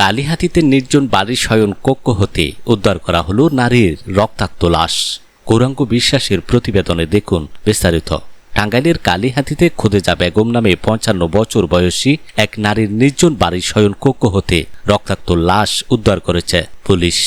কালীহাতিতে নির্জন বাড়ির শয়ন কক্ষ হতে উদ্ধার করা হলো নারীর রক্তাক্ত লাশ। গৌরাঙ্গ বিশ্বাসের প্রতিবেদনে দেখুন বিস্তারিত। টাঙ্গাইলের কালীহাতিতে খুদেজা বেগম নামে পঞ্চান্ন বছর বয়সী এক নারীর নির্জন বাড়ির শয়ন কক্ষ হতে রক্তাক্ত লাশ উদ্ধার করেছে পুলিশ।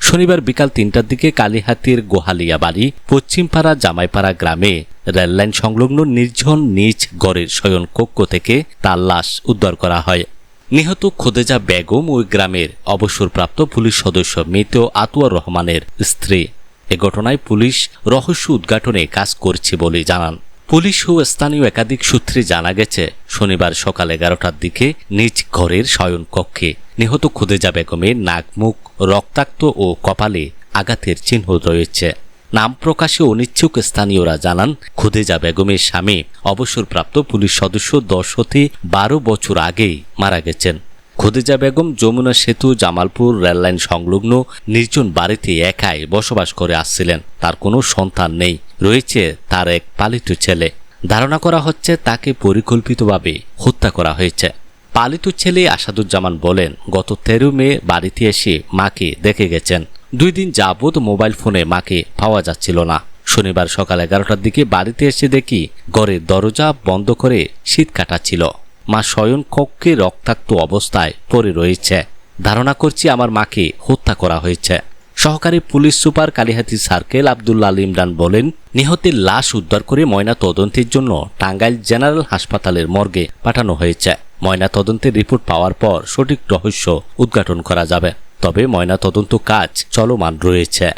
শনিবার বিকাল তিনটার দিকে কালীহাতির গোহালিয়া বাড়ি পশ্চিমপাড়া জামাইপাড়া গ্রামে রেললাইন সংলগ্ন নির্জন নিজ গড়ের শয়ন কক্ষ থেকে তার লাশ উদ্ধার করা হয়। নিহত খোদেজা বেগম ওই গ্রামের অবসরপ্রাপ্ত পুলিশ সদস্য মৃত আতুয়ার রহমানের স্ত্রী। এ ঘটনায় পুলিশ রহস্য উদ্ঘাটনে কাজ করছে বলে জানান। পুলিশ ও স্থানীয় একাধিক সূত্রে জানা গেছে, শনিবার সকাল এগারোটার দিকে নিজ ঘরের শয়ন কক্ষে নিহত খুদেজা বেগমের নাক, মুখ, রক্তাক্ত ও কপালে আঘাতের চিহ্ন রয়েছে। নাম প্রকাশে অনিচ্ছুক স্থানীয়রা জানান, খুদেজা বেগমের স্বামী অবসরপ্রাপ্ত পুলিশ সদস্য দশ হতে বারো বছর আগেই মারা গেছেন। খুদেজা বেগম যমুনা সেতু, জামালপুর রেললাইন সংলগ্ন নির্জন বাড়িতে একাই বসবাস করে আসছিলেন। তার কোনো সন্তান নেই, রয়েছে তার এক পালিত ছেলে। ধারণা করা হচ্ছে তাকে পরিকল্পিতভাবে হত্যা করা হয়েছে। পালিত ছেলে আসাদুজ্জামান বলেন, গত তেরো মে বাড়িতে এসে মাকে দেখে গেছেন। দুই দিন যাবৎ মোবাইল ফোনে মাকে পাওয়া যাচ্ছিল না। শনিবার সকাল এগারোটার দিকে বাড়িতে এসে দেখি ঘরের দরজা বন্ধ করে শীত কাটাচ্ছিল। মা শয়ন কক্ষে রক্তাক্ত অবস্থায় পড়ে রয়েছে। ধারণা করছি আমার মাকে হত্যা করা হয়েছে। সহকারী police super Kalihati circle Abdullah Imran বলেন, নিহতের লাশ উদ্ধার করে ময়না তদন্তের জন্য টাঙ্গাইল জেনারেল হাসপাতালের মর্গে পাঠানো হয়েছে। ময়না তদন্তের রিপোর্ট পাওয়ার পর সঠিক রহস্য উদ্ঘাটন করা যাবে। তবে ময়নাতদন্ত কাজ চলমান রয়েছে।